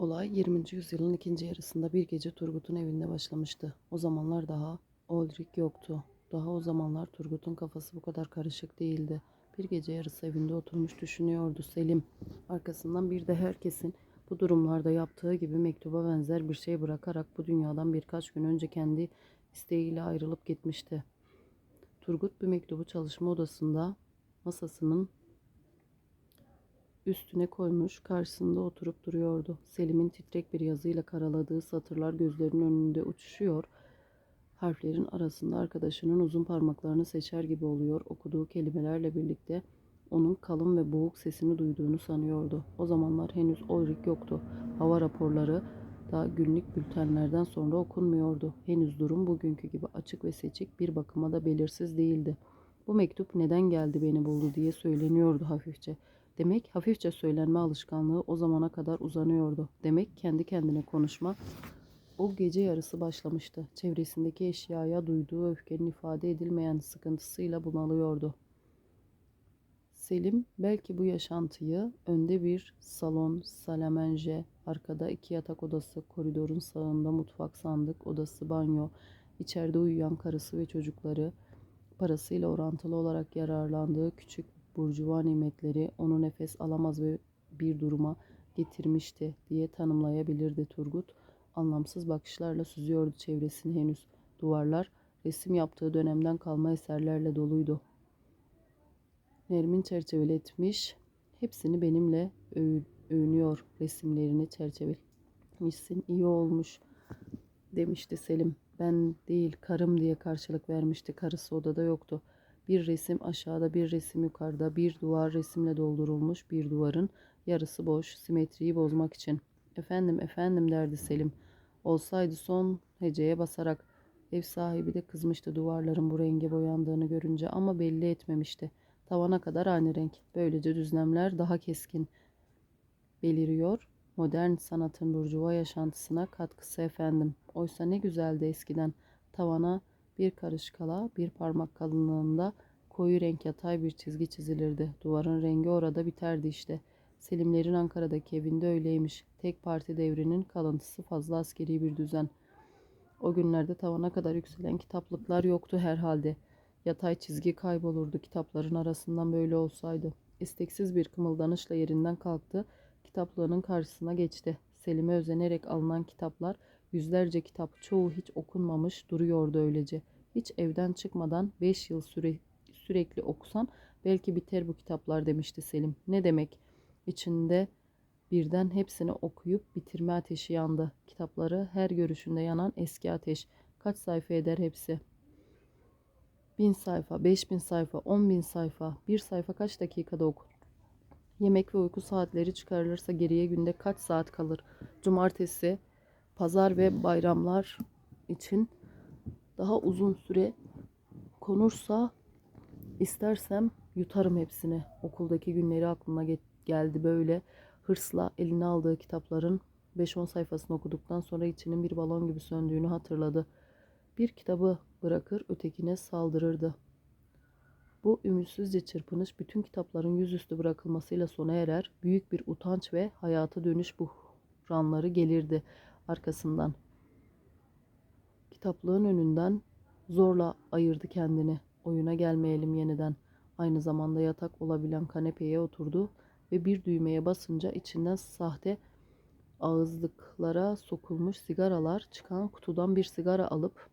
Olay 20. yüzyılın ikinci yarısında bir gece Turgut'un evinde başlamıştı. O zamanlar daha Ulrich yoktu. Daha o zamanlar Turgut'un kafası bu kadar karışık değildi. Bir gece yarısı evinde oturmuş düşünüyordu Selim. Arkasından bir de herkesin bu durumlarda yaptığı gibi mektuba benzer bir şey bırakarak bu dünyadan birkaç gün önce kendi isteğiyle ayrılıp gitmişti. Turgut bu mektubu çalışma odasında masasının üstüne koymuş, karşısında oturup duruyordu. Selim'in titrek bir yazıyla karaladığı satırlar gözlerinin önünde uçuşuyor. Harflerin arasında arkadaşının uzun parmaklarını seçer gibi oluyor. Okuduğu kelimelerle birlikte onun kalın ve boğuk sesini duyduğunu sanıyordu. O zamanlar henüz Ulrich yoktu. Hava raporları da günlük bültenlerden sonra okunmuyordu. Henüz durum bugünkü gibi açık ve seçik bir bakıma da belirsiz değildi. Bu mektup neden geldi beni buldu diye söyleniyordu hafifçe. Demek hafifçe söylenme alışkanlığı o zamana kadar uzanıyordu. Demek kendi kendine konuşma o gece yarısı başlamıştı. Çevresindeki eşyaya duyduğu öfkenin ifade edilmeyen sıkıntısıyla bunalıyordu. Selim belki bu yaşantıyı önde bir salon, salamence, arkada iki yatak odası, koridorun sağında mutfak sandık, odası, banyo, içeride uyuyan karısı ve çocukları, parasıyla orantılı olarak yararlandığı küçük burjuva nimetleri onu nefes alamaz ve bir duruma getirmişti diye tanımlayabilirdi Turgut. Anlamsız bakışlarla süzüyordu çevresini henüz. Duvarlar resim yaptığı dönemden kalma eserlerle doluydu. Nermin çerçeveletmiş, hepsini benimle övü- övünüyor resimlerini çerçevelemişsin, iyi olmuş demişti Selim. Ben değil karım diye karşılık vermişti. Karısı odada yoktu. Bir resim aşağıda, bir resim yukarıda, bir duvar resimle doldurulmuş, bir duvarın yarısı boş, simetriyi bozmak için. Efendim, efendim derdi Selim. Olsaydı son heceye basarak. Ev sahibi de kızmıştı duvarların bu renge boyandığını görünce ama belli etmemişti. Tavana kadar aynı renk. Böylece düzlemler daha keskin beliriyor. Modern sanatın burjuva yaşantısına katkısı efendim. Oysa ne güzeldi eskiden. Tavana bir karış kala, bir parmak kalınlığında koyu renk yatay bir çizgi çizilirdi. Duvarın rengi orada biterdi işte. Selimlerin Ankara'daki evinde öyleymiş. Tek parti devrinin kalıntısı fazla askeri bir düzen. O günlerde tavana kadar yükselen kitaplıklar yoktu herhalde. Yatay çizgi kaybolurdu kitapların arasından böyle olsaydı. İsteksiz bir kımıldanışla yerinden kalktı. Kitaplığının karşısına geçti. Selim'e özenerek alınan kitaplar, yüzlerce kitap, çoğu hiç okunmamış duruyordu öylece. Hiç evden çıkmadan beş yıl süre, sürekli okusan belki biter bu kitaplar demişti Selim. Ne demek? İçinde birden hepsini okuyup bitirme ateşi yandı. Kitapları her görüşünde yanan eski ateş. Kaç sayfa eder hepsi? Bin sayfa, beş bin sayfa, on bin sayfa. Bir sayfa kaç dakikada okur? Yemek ve uyku saatleri çıkarılırsa geriye günde kaç saat kalır? Cumartesi, pazar ve bayramlar için daha uzun süre konursa istersem yutarım hepsini. Okuldaki günleri aklıma geldi böyle hırsla eline aldığı kitapların 5-10 sayfasını okuduktan sonra içinin bir balon gibi söndüğünü hatırladı. Bir kitabı bırakır ötekine saldırırdı. Bu ümitsizce çırpınış bütün kitapların yüzüstü bırakılmasıyla sona erer. Büyük bir utanç ve hayata dönüş buhranları gelirdi arkasından. Kitaplığın önünden zorla ayırdı kendini. Oyuna gelmeyelim yeniden. Aynı zamanda yatak olabilen kanepeye oturdu ve bir düğmeye basınca içinden sahte ağızlıklara sokulmuş sigaralar çıkan kutudan bir sigara alıp